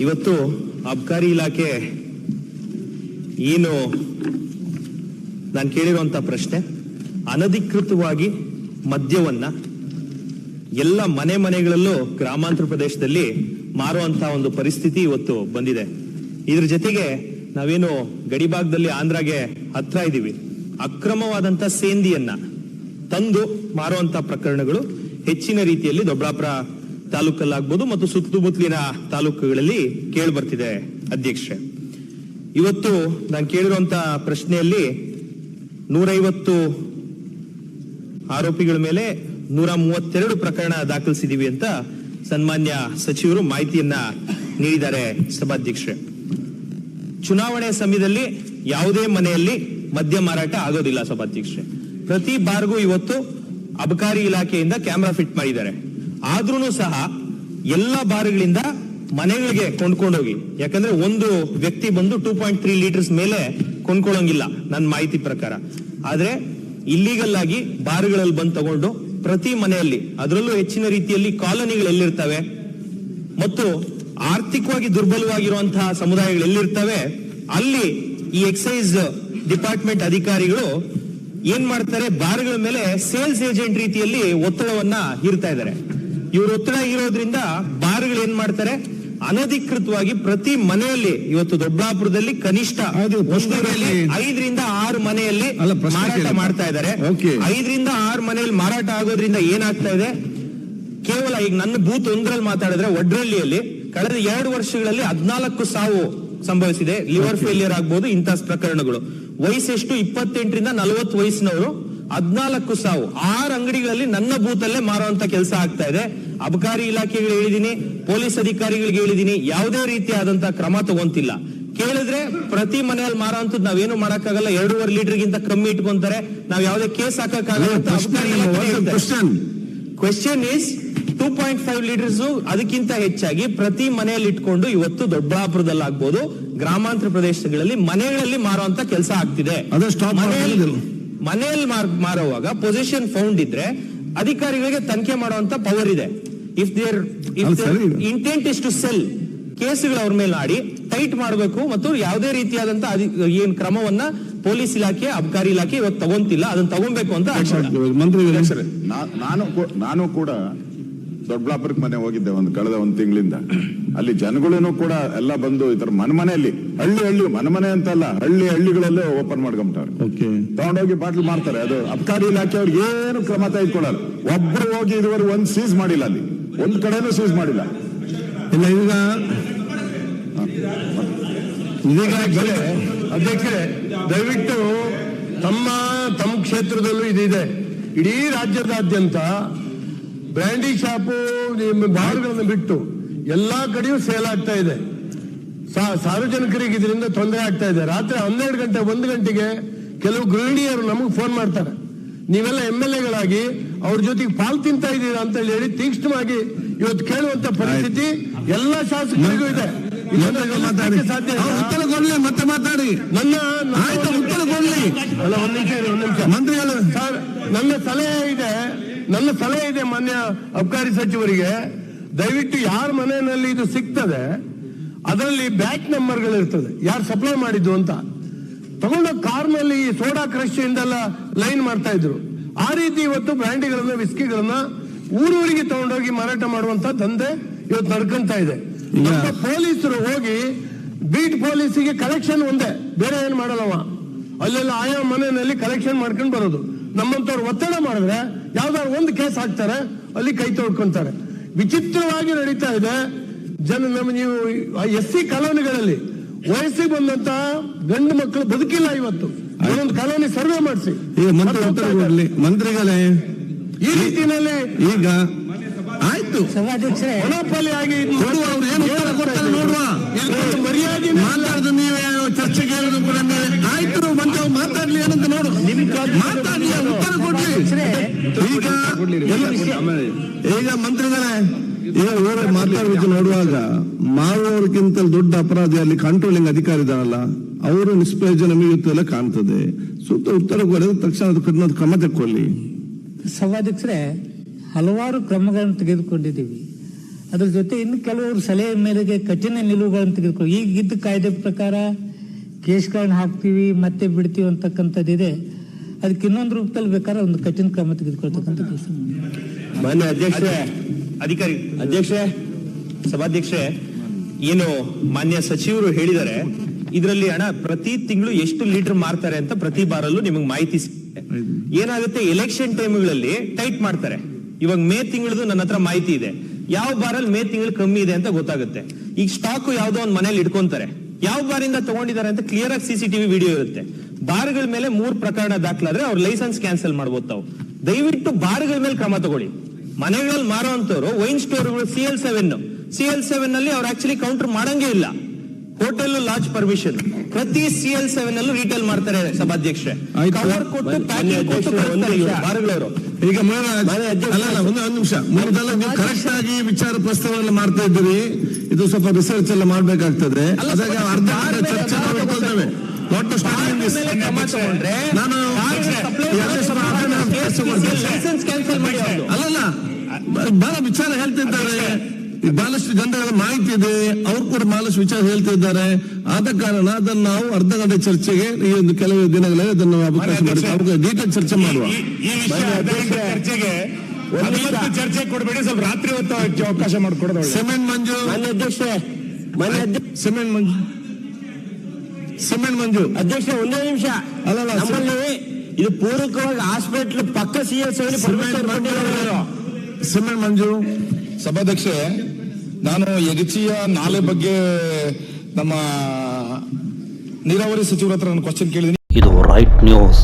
ಇವತ್ತು ಅಬ್ಕಾರಿ ಇಲಾಖೆ ಏನು ನಾನು ಕೇಳಿರುವಂತ ಪ್ರಶ್ನೆ, ಅನಧಿಕೃತವಾಗಿ ಮದ್ಯವನ್ನ ಎಲ್ಲ ಮನೆ ಮನೆಗಳಲ್ಲೂ ಗ್ರಾಮಾಂತರ ಪ್ರದೇಶದಲ್ಲಿ ಮಾರುವಂತ ಒಂದು ಪರಿಸ್ಥಿತಿ ಇವತ್ತು ಬಂದಿದೆ. ಇದ್ರ ಜೊತೆಗೆ ನಾವೇನು ಗಡಿಭಾಗದಲ್ಲಿ ಆಂಧ್ರಾಗೆ ಹತ್ರ ಇದ್ದೀವಿ. ಅಕ್ರಮವಾದಂತ ಸೇಂದಿಯನ್ನ ತಂದು ಮಾರುವಂತ ಪ್ರಕರಣಗಳು ಹೆಚ್ಚಿನ ರೀತಿಯಲ್ಲಿ ದೊಡ್ಡಾಪುರ ತಾಲೂಕಲ್ಲಾಗ್ಬೋದು ಮತ್ತು ಸುತ್ತಮುತ್ತಲಿನ ತಾಲೂಕುಗಳಲ್ಲಿ ಕೇಳಿ ಬರ್ತಿದೆ ಅಧ್ಯಕ್ಷೆ. ಇವತ್ತು ನಾನು ಕೇಳಿರುವಂತ ಪ್ರಶ್ನೆಯಲ್ಲಿ ನೂರೈವತ್ತು ಆರೋಪಿಗಳ ಮೇಲೆ ನೂರ ಮೂವತ್ತೆರಡು ಪ್ರಕರಣ ದಾಖಲಿಸಿದೀವಿ ಅಂತ ಸನ್ಮಾನ್ಯ ಸಚಿವರು ಮಾಹಿತಿಯನ್ನ ನೀಡಿದ್ದಾರೆ ಸಭಾಧ್ಯಕ್ಷೆ. ಚುನಾವಣೆ ಸಮಯದಲ್ಲಿ ಯಾವುದೇ ಮನೆಯಲ್ಲಿ ಮದ್ಯ ಮಾರಾಟ ಆಗೋದಿಲ್ಲ ಸಭಾಧ್ಯಕ್ಷೆ. ಪ್ರತಿ ಬಾರ್ಗೂ ಇವತ್ತು ಅಬಕಾರಿ ಇಲಾಖೆಯಿಂದ ಕ್ಯಾಮೆರಾ ಫಿಟ್ ಮಾಡಿದ್ದಾರೆ. ಆದ್ರೂ ಸಹ ಎಲ್ಲ ಬಾರ್ಗಳಿಂದ ಮನೆಗಳಿಗೆ ಕೊಂಡ್ಕೊಂಡೋಗಿ. ಯಾಕಂದ್ರೆ ಒಂದು ವ್ಯಕ್ತಿ ಬಂದು ಟೂ ಪಾಯಿಂಟ್ ತ್ರೀ ಲೀಟರ್ಸ್ ಮೇಲೆ ಕೊಂಡ್ಕೊಳ್ಳೋಂಗಿಲ್ಲ, ನನ್ನ ಮಾಹಿತಿ ಪ್ರಕಾರ. ಆದ್ರೆ ಇಲ್ಲಿಗಲ್ ಆಗಿ ಬಾರ್ಗಳಲ್ಲಿ ಬಂದು ತಗೊಂಡು ಪ್ರತಿ ಮನೆಯಲ್ಲಿ, ಅದರಲ್ಲೂ ಹೆಚ್ಚಿನ ರೀತಿಯಲ್ಲಿ ಕಾಲೋನಿಗಳು ಎಲ್ಲಿರ್ತವೆ ಮತ್ತು ಆರ್ಥಿಕವಾಗಿ ದುರ್ಬಲವಾಗಿರುವಂತಹ ಸಮುದಾಯಗಳು ಎಲ್ಲಿರ್ತವೆ, ಅಲ್ಲಿ ಈ ಎಕ್ಸೈಸ್ ಡಿಪಾರ್ಟ್ಮೆಂಟ್ ಅಧಿಕಾರಿಗಳು ಏನ್ ಮಾಡ್ತಾರೆ, ಬಾರ್ಗಳ ಮೇಲೆ ಸೇಲ್ಸ್ ಏಜೆಂಟ್ ರೀತಿಯಲ್ಲಿ ಒತ್ತಡವನ್ನ ಹೀರ್ತಾ ಇದ್ದಾರೆ. ಇವರು ಒತ್ತಡ ಇರೋದ್ರಿಂದ ಬಾರ್ಗಳು ಏನ್ ಮಾಡ್ತಾರೆ? ಅನಧಿಕೃತವಾಗಿ ಪ್ರತಿ ಮನೆಯಲ್ಲಿ ಇವತ್ತು ದೊಡ್ಡಾಪುರದಲ್ಲಿ ಕನಿಷ್ಠ ಐದರಿಂದ ಆರು ಮನೆಯಲ್ಲಿ ಮಾರಾಟ ಮಾಡ್ತಾ ಇದ್ದಾರೆ. ಐದರಿಂದ ಆರು ಮನೆಯಲ್ಲಿ ಮಾರಾಟ ಆಗೋದ್ರಿಂದ ಏನಾಗ್ತಾ ಇದೆ? ಕೇವಲ ಈಗ ನನ್ನ ಬೂತ್ ಒಂದರಲ್ಲಿ ಮಾತಾಡಿದ್ರೆ ಒಡ್ರಳ್ಳಿಯಲ್ಲಿ ಕಳೆದ ಎರಡು ವರ್ಷಗಳಲ್ಲಿ ಹದಿನಾಲ್ಕು ಸಾವು ಸಂಭವಿಸಿದೆ. ಲಿವರ್ ಫೇಲಿಯರ್ ಆಗ್ಬೋದು ಇಂತಹ ಪ್ರಕರಣಗಳು. ವಯಸ್ಸೆಷ್ಟು? ಇಪ್ಪತ್ತೆಂಟರಿಂದ ನಲವತ್ತು ವಯಸ್ಸಿನವರು. ಹದಿನಾಲ್ಕು ಸಾವು. ಆರು ಅಂಗಡಿಗಳಲ್ಲಿ ನನ್ನ ಬೂತಲ್ಲೇ ಮಾರುವಂತ ಕೆಲಸ ಆಗ್ತಾ ಇದೆ. ಅಬಕಾರಿ ಇಲಾಖೆಗಳು ಹೇಳಿದೀನಿ ಪೊಲೀಸ್ ಅಧಿಕಾರಿಗಳಿಗೆ ಹೇಳಿದೀನಿ ಯಾವುದೇ ರೀತಿಯಾದಂತಹ ಕ್ರಮ ತಗೊಂತಿಲ್ಲ. ಕೇಳಿದ್ರೆ ಪ್ರತಿ ಮನೆಯಲ್ಲಿ ಮಾರೋಂಥದ್ದು ನಾವೇನು ಮಾಡಕ್ಕಾಗಲ್ಲ ಎರಡೂವರೆ ಲೀಟರ್ ಗಿಂತ ಕಮ್ಮಿ ಇಟ್ಕೊಂತಾರೆ. ನಾವ್ ಯಾವುದೇ case ಹಾಕಕ್ಕಾಗಲ್ಲ. Question question is two point five liters ಅದಕ್ಕಿಂತ ಹೆಚ್ಚಾಗಿ ಪ್ರತಿ ಮನೆಯಲ್ಲಿ ಇಟ್ಕೊಂಡು ಇವತ್ತು ದೊಡ್ಡಬಳ್ಳಾಪುರದಲ್ಲಿ ಆಗ್ಬೋದು ಗ್ರಾಮಾಂತರ ಪ್ರದೇಶಗಳಲ್ಲಿ ಮನೆಗಳಲ್ಲಿ ಮಾರುವಂತ ಕೆಲಸ ಆಗ್ತಿದೆ. ಮನೆಯಲ್ಲಿ ಮಾರುವಾಗ ಪೊಸಿಷನ್ ಫೌಂಡ್ ಇದ್ರೆ ಅಧಿಕಾರಿಗಳಿಗೆ ತನಿಖೆ ಮಾಡುವಂತ ಪವರ್ ಇದೆ. If there if. Intent is to sell ಕೇಸುಗಳು ಅವ್ರ ಮೇಲೆ ಆಡಿ ಟೈಟ್ ಮಾಡಬೇಕು ಮತ್ತು ಯಾವುದೇ ರೀತಿಯಾದಂತ ಏನ್ ಕ್ರಮವನ್ನ ಪೊಲೀಸ್ ಇಲಾಖೆ ಅಬಕಾರಿ ಇಲಾಖೆ ಇವತ್ತು ತಗೊಂತಿಲ್ಲ ಅದನ್ನ ತಗೊಬೇಕು ಅಂತ ನಾನು ನಾನು ಕೂಡ ದೊಡ್ಡಬಳ್ಳಾಪುರಕ್ಕೆ ಮನೆ ಹೋಗಿದ್ದೆ ಒಂದು ಕಳೆದ ಒಂದು ತಿಂಗಳಿಂದ. ಅಲ್ಲಿ ಜನಗಳೇನು ಕೂಡ ಎಲ್ಲ ಬಂದು ಈ ತರ ಮನೆ ಮನೆಯಲ್ಲಿ ಹಳ್ಳಿ ಹಳ್ಳಿ ಮನೆ ಮನೆ ಅಂತ ಅಲ್ಲ ಹಳ್ಳಿ ಹಳ್ಳಿಗಳಲ್ಲೇ ಓಪನ್ ಮಾಡ್ಕೊಂಬಿಟ್ಟಾರೆ ಓಕೆ ತಗೊಂಡೋಗಿ ಬಾಟ್ಲ್ ಮಾಡ್ತಾರೆ ಅದು ಅಬ್ಕಾರಿ ಇಲಾಖೆ ಅವ್ರಿಗೆ ಏನು ಕ್ರಮ ತೆಗೆದುಕೊಳ್ಳಲ್ಲ. ಒಬ್ರು ಹೋಗಿ ಇದುವರೆಗೆ ಒಂದ್ ಸೀಸ್ ಮಾಡಿಲ್ಲ ಅಲ್ಲಿ. ಒಂದ್ ಕಡೆನೂ ಸೀಸ್ ಮಾಡಿಲ್ಲ. ಇಲ್ಲ ಈಗ ಇದೀಗ ಅಧ್ಯಕ್ಷರೇ ದಯವಿಟ್ಟು ತಮ್ಮ ತಮ್ಮ ಕ್ಷೇತ್ರದಲ್ಲೂ ಇದಿದೆ. ಇಡೀ ರಾಜ್ಯದಾದ್ಯಂತ ಬ್ರ್ಯಾಂಡಿ ಶಾಪು ಬಾರ್ಗಳನ್ನು ಬಿಟ್ಟು ಎಲ್ಲಾ ಕಡೆಯೂ ಸೇಲ್ ಆಗ್ತಾ ಇದೆ. ಸಾರ್ವಜನಿಕರಿಗೆ ಇದರಿಂದ ತೊಂದರೆ ಆಗ್ತಾ ಇದೆ. ರಾತ್ರಿ ಹನ್ನೆರಡು ಗಂಟೆ ಒಂದು ಗಂಟೆಗೆ ಕೆಲವು ಗೃಹಿಣಿಯರು ನಮಗೆ ಫೋನ್ ಮಾಡ್ತಾರೆ. ನೀವೆಲ್ಲ ಎಂ ಎಲ್ ಎಗಳಾಗಿ ಅವ್ರ ಜೊತೆಗೆ ಪಾಲ್ ತಿಂತಾ ಇದ್ದೀರಾ ಅಂತ ಹೇಳಿ ತೀಕ್ಷ್ಣವಾಗಿ ಇವತ್ತು ಕೇಳುವಂತ ಪರಿಸ್ಥಿತಿ ಎಲ್ಲ ಶಾಸಕರಿಗೂ ಇದೆ. ಸಾಧ್ಯ ಮತ್ತೆ ಮಾತಾಡಿ. ನನ್ನ ಅಲ್ಲ ಒಂದ್ ನಿಮಿಷ ಒಂದ್ ನಿಮಿಷ. ಮಂತ್ರಿಗಳು ನನ್ನ ಸಲಹೆ ಇದೆ. ನನ್ನ ಸಲಹೆ ಇದೆ ಮಾನ್ಯ ಅಬಕಾರಿ ಸಚಿವರಿಗೆ. ದಯವಿಟ್ಟು ಯಾರ ಮನೆಯಲ್ಲಿ ಇದು ಸಿಗ್ತದೆ ಅದರಲ್ಲಿ ಬ್ಯಾಕ್ ನಂಬರ್ಗಳು ಇರ್ತದೆ ಯಾರು ಸಪ್ಲೈ ಮಾಡಿದ್ದು ಅಂತ. ತಗೊಂಡ ಕಾರ್ನಲ್ಲಿ ಸೋಡಾ ಕ್ರಶ್ ಇಂದೆಲ್ಲ ಲೈನ್ ಮಾಡ್ತಾ ಇದ್ರು. ಆ ರೀತಿ ಇವತ್ತು ಬ್ರ್ಯಾಂಡಿಗಳನ್ನ ವಿಸ್ಕಿಗಳನ್ನ ಊರೂರಿಗೆ ತಗೊಂಡೋಗಿ ಮಾರಾಟ ಮಾಡುವಂತ ದಂಧೆ ಇವತ್ತು ನಡ್ಕೊಂತ ಇದೆ. ಪೊಲೀಸರು ಹೋಗಿ ಬೀಟ್ ಪೊಲೀಸಿಗೆ ಕಲೆಕ್ಷನ್ ಒಂದೇ. ಬೇರೆ ಏನ್ ಮಾಡಲ್ಲವ? ಅಲ್ಲೆಲ್ಲ ಆಯಾ ಮನೆಯಲ್ಲಿ ಕಲೆಕ್ಷನ್ ಮಾಡ್ಕೊಂಡು ಬರೋದು. ನಮ್ಮಂತವ್ರು ಒತ್ತಡ ಮಾಡಿದ್ರೆ ಯಾವ್ದಾದ್ರು ಒಂದು ಕೇಸ್ ಹಾಕ್ತಾರೆ ಅಲ್ಲಿ ಕೈ ತೊಳ್ಕೊಂತಾರೆ. ವಿಚಿತ್ರವಾಗಿ ನಡೀತಾ ಇದೆ. ಜನ ನಮ್ಮ ನೀವು ಎಸ್ ಸಿ ಕಾಲೋನಿಗಳಲ್ಲಿ ವಯಸ್ಸಿಗೆ ಬಂದಂತ ಗಂಡು ಮಕ್ಕಳು ಬದುಕಿಲ್ಲ ಇವತ್ತು. ಒಂದೊಂದು ಕಾಲೋನಿ ಸರ್ವೆ ಮಾಡಿಸಿ. ಮಂತ್ರಿಗಳೇ. ಈ ರೀತಿಯಲ್ಲಿ ಈಗ ಆಯ್ತು. ಸಭಾಧ್ಯಕ್ಷರೇ. ಆಗಿ ಏನು ಉತ್ತರ ಕೊಡ್ತಾರೆ ನೋಡುವ. ಈಗ ಮಂತ್ರಿಗಳೇ ಈಗ ಇವರು ಮಾತಾಡೋದು ನೋಡುವಾಗ ಮಾರುವವರಿಗಿಂತ ದೊಡ್ಡ ಅಪರಾಧಿ ಅಲ್ಲಿ ಕಂಟ್ರೋಲಿಂಗ್ ಅಧಿಕಾರಿ ಇದಾರಲ್ಲ ಅವರು ನಿಷ್ಪ್ರಯೋಜನ ಎಲ್ಲ ಕಾಣ್ತದೆ. ಸೂಕ್ತ ಉತ್ತರ ಕೊಡೋದು ತಕ್ಷಣ ಅದಕ್ಕೆ ಕ್ರಮ ತಕ್ಕೊಳ್ಳಿ. ಸಭಾಧ್ಯಕ್ಷರೇ ಹಲವಾರು ಕ್ರಮಗಳನ್ನು ತೆಗೆದುಕೊಂಡಿದ್ದೀವಿ. ಅದ್ರ ಜೊತೆ ಇನ್ನು ಕೆಲವರು ಸಲಹೆ ಮೇರೆಗೆ ಕಠಿಣ ನಿಲುವುಗಳನ್ನು ತೆಗೆದುಕೊಳ್ಳಿ. ಈಗ ಇದ್ದ ಕಾಯ್ದೆ ಪ್ರಕಾರ ಕೇಸ್ಗಳನ್ನ ಹಾಕ್ತೀವಿ ಮತ್ತೆ ಬಿಡ್ತೀವಿ ಅಂತಕ್ಕಂಥದ್ದಿದೆ. ಅದಕ್ಕೆ ಇನ್ನೊಂದು ರೂಪದಲ್ಲಿ ಬೇಕಾದ್ರೆ ಒಂದು ಕಠಿಣ ಕ್ರಮ ತೆಗೆದುಕೊಳ್ತಕ್ಕಂಥ ಕೆಲಸ ಮಾನ್ಯ ಅಧ್ಯಕ್ಷ ಅಧಿಕಾರಿ. ಅಧ್ಯಕ್ಷ ಸಭಾಧ್ಯಕ್ಷ ಏನು ಮಾನ್ಯ ಸಚಿವರು ಹೇಳಿದ್ದಾರೆ ಇದರಲ್ಲಿ ಹಣ ಪ್ರತಿ ತಿಂಗಳು ಎಷ್ಟು ಲೀಟರ್ ಮಾರ್ತಾರೆ ಅಂತ ಪ್ರತಿ ಬಾರಲ್ಲೂ ನಿಮಗೆ ಮಾಹಿತಿ ಸಿಗುತ್ತೆ. ಏನಾಗುತ್ತೆ ಎಲೆಕ್ಷನ್ ಟೈಮ್ಗಳಲ್ಲಿ ಟೈಟ್ ಮಾಡ್ತಾರೆ. ಇವಾಗ ಮೇ ತಿಂಗಳದು ನನ್ನ ಹತ್ರ ಮಾಹಿತಿ ಇದೆ. ಯಾವ ಬಾರಲ್ಲಿ ಮೇ ತಿಂಗಳು ಕಮ್ಮಿ ಇದೆ ಅಂತ ಗೊತ್ತಾಗುತ್ತೆ. ಈಗ ಸ್ಟಾಕ್ ಯಾವ್ದೋ ಒಂದು ಮನೇಲಿ ಇಟ್ಕೊಂತಾರೆ. ಯಾವ ಬಾರಿಂದ ತಗೊಂಡಿದ್ದಾರೆ ಅಂತ ಕ್ಲಿಯರ್ ಆಗಿ ಸಿಸಿಟಿವಿ ವಿಡಿಯೋ ಇರುತ್ತೆ. ಬಾರ್ಗಳ ಮೇಲೆ ಮೂರ್ ಪ್ರಕರಣ ದಾಖಲಾದ್ರೆ ಅವ್ರ ಲೈಸೆನ್ಸ್ ಕ್ಯಾನ್ಸಲ್ ಮಾಡ್ಬೋದು ತಾವು. ದಯವಿಟ್ಟು ಬಾರ್ಗಳ ಮೇಲೆ ಕ್ರಮ ತಗೊಳ್ಳಿ. ಮನೆಗಳಲ್ಲಿ ಮಾರುವಂತವ್ರು wine ಸ್ಟೋರ್ಗಳು C L seven C L seven ಅಲ್ಲಿ ಅವ್ರು ಆಕ್ಚುಲಿ ಕೌಂಟರ್ ಮಾಡಂಗೇ ಇಲ್ಲ. ಹೋಟೆಲ್ ಲಾಡ್ಜ್ ಪರ್ಮಿಷನ್ ಪ್ರತಿ ಸಿ ಎಲ್ ಸೆವೆನ್ ಅಲ್ಲೂ ರಿಟೇಲ್ ಮಾಡ್ತಾರೆ ಸಭಾಧ್ಯಕ್ಷೆ ಆಯ್ತು. ಕವರ್ ಕೊಟ್ಟು ಮಾನ್ಯ ಕೊಟ್ಟು ಅಧ್ಯಕ್ಷರೇ, ಒಂದು ಕಳಿಸ್ತಾರೆ ಇವ್ರು, ಬಾರ್ಗಳವರು. ಈಗ ಮಹಾರಾಜ್ ಅಲ್ಲ ಅಲ್ಲ ಒಂದು ಒಂದು ನಿಮಿಷ ಮೊದಲ ನೀವು ಕರೆಕ್ಟ್ ಆಗಿ ವಿಚಾರ ಪ್ರಸ್ತಾವನೆ ಮಾಡ್ತಾ ಇದ್ದೀರಿ. ಇದು ಸ್ವಲ್ಪ ರಿಸರ್ಚ್ ಎಲ್ಲ ಮಾಡ್ಬೇಕಾಗ್ತದೆ. ಅರ್ಧ ಚರ್ಚೆ ನಾನು ಲೈಸೆನ್ಸ್ ಕ್ಯಾನ್ಸಲ್ ಮಾಡಿ. ಅಲ್ಲಲ್ಲ ಬಹಳ ವಿಚಾರ ಹೇಳ್ತಿದ್ದಾರೆ. ಈ ಬಹಳಷ್ಟು ಜನಗಳ ಮಾಹಿತಿ ಇದೆ. ಅವ್ರು ಕೂಡ ಬಹಳಷ್ಟು ವಿಚಾರ ಹೇಳ್ತಿದ್ದಾರೆ. ಆದ ಕಾರಣ ಅದನ್ನು ನಾವು ಅರ್ಧ ಗಂಟೆ ಚರ್ಚೆಗೆ ಈ ಒಂದು ಕೆಲವು ದಿನಗಳಲ್ಲಿ ಅದನ್ನು ಅವಕಾಶ ಮಾಡಿ ಡೀಟೇಲ್ ಚರ್ಚೆ ಮಾಡುವ. ಈ ಈ ವಿಷಯ ಚರ್ಚೆಗೆ ಚರ್ಚೆ ಕೊಡಬೇಡಿ ಸ್ವಲ್ಪ ರಾತ್ರಿ ಹೊತ್ತು ಅವಕಾಶ ಮಾಡಿಕೊಡೋದು cement Manju. Cement Manju. Cement Manju. ಅಧ್ಯಕ್ಷ ಒಂದೇ ನಿಮಿಷ. ಅಲ್ಲಲ್ಲ, ನಮ್ಮಲ್ಲಿ ಇದು ಪೂರಕವಾಗಿ ಹಾಸ್ಪಿಟ್ಲ್ ಪಕ್ಕ C S cement Manju. Cement Manju ಸಭಾಧ್ಯಕ್ಷೆ ನಾನು ಯಗಚಿಯ ನಾಲೆ ಬಗ್ಗೆ ನಮ್ಮ ನೀರಾವರಿ ಸಚಿವರ ಹತ್ರ ನಾನು ಕ್ವಶನ್ ಕೇಳಿದ್ದೀನಿ. ಇದು ರೈಟ್ ನ್ಯೂಸ್